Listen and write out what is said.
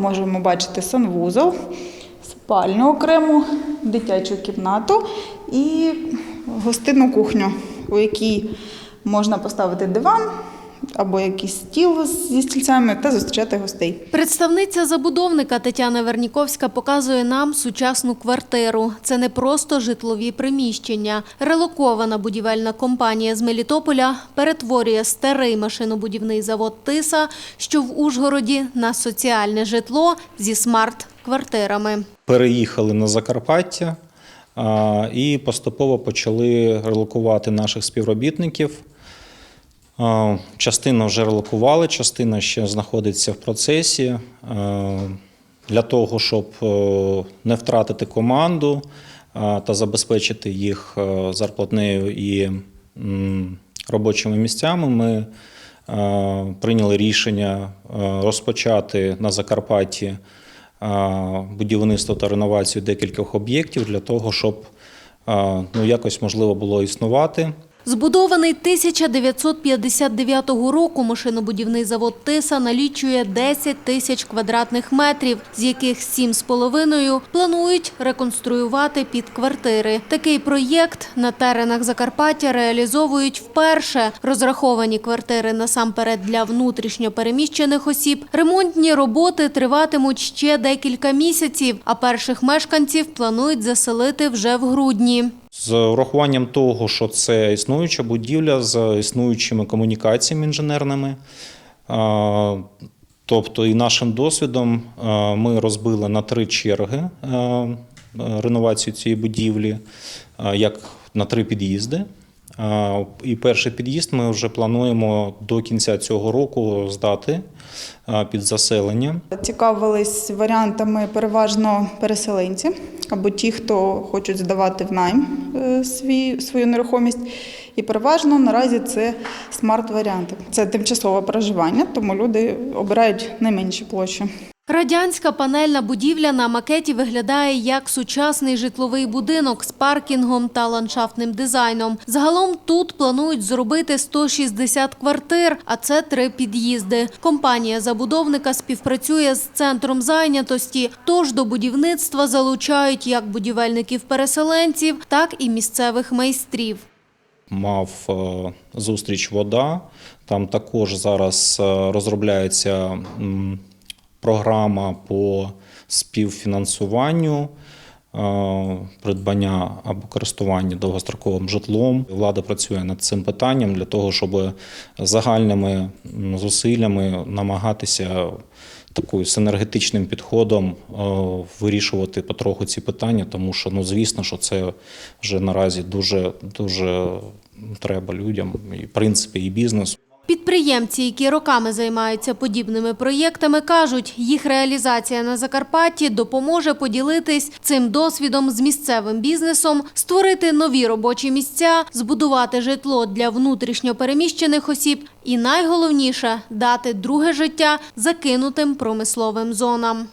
Можемо бачити санвузол, спальню окрему, дитячу кімнату і гостинну кухню, у якій можна поставити диван або якийсь стіл зі стільцями та зустрічати гостей. Представниця забудовника Тетяна Верніковська показує нам сучасну квартиру. Це не просто житлові приміщення. Релокована будівельна компанія з Мелітополя перетворює старий машинобудівний завод Тиса, що в Ужгороді, на соціальне житло зі смарт-квартирами. переїхали на Закарпаття і поступово почали релокувати наших співробітників. А, Частину вже релокували, частина ще знаходиться в процесі. Для того, щоб е, не втратити команду та забезпечити їх е, зарплатнею і робочими місцями, ми е, прийняли рішення е, розпочати на Закарпатті будівництво та реновацію декількох об'єктів для того, щоб ну, якось можливо було існувати. Збудований 1959 року машинобудівний завод Тиса налічує 10 тисяч квадратних метрів, з яких 7,5 планують реконструювати під квартири. Такий проєкт на теренах Закарпаття реалізовують вперше. Розраховані квартири насамперед для внутрішньо переміщених осіб. Ремонтні роботи триватимуть ще декілька місяців, а перших мешканців планують заселити вже в грудні. З урахуванням того, що це існуюча будівля з існуючими комунікаціями інженерними. Тобто, і нашим досвідом ми розбили на три черги реновацію цієї будівлі, як на три під'їзди. І перший під'їзд ми вже плануємо до кінця цього року здати під заселення. Цікавились варіантами переважно переселенці або ті, хто хочуть здавати в найм е, свій, свою нерухомість. І переважно наразі це смарт-варіанти. Це тимчасове проживання, тому люди обирають найменші площі. Радянська панельна будівля на макеті виглядає як сучасний житловий будинок з паркінгом та ландшафтним дизайном. Загалом тут планують зробити 160 квартир, а це три під'їзди. Компанія забудовника співпрацює з центром зайнятості, тож до будівництва залучають як будівельників-переселенців, так і місцевих майстрів. мав е, зустріч вода. Там також зараз е, розробляється програма по співфінансуванню. е, Придбання або користування довгостроковим житлом. Влада працює над цим питанням для того, щоб загальними зусиллями намагатися такою синергетичним підходом е, вирішувати потроху ці питання, тому що ну звісно, що це вже наразі дуже дуже треба людям, і в принципі, і бізнесу. Підприємці, які роками займаються подібними проєктами, кажуть, їх реалізація на Закарпатті допоможе поділитись цим досвідом з місцевим бізнесом, створити нові робочі місця, збудувати житло для внутрішньо переміщених осіб і найголовніше дати друге життя закинутим промисловим зонам.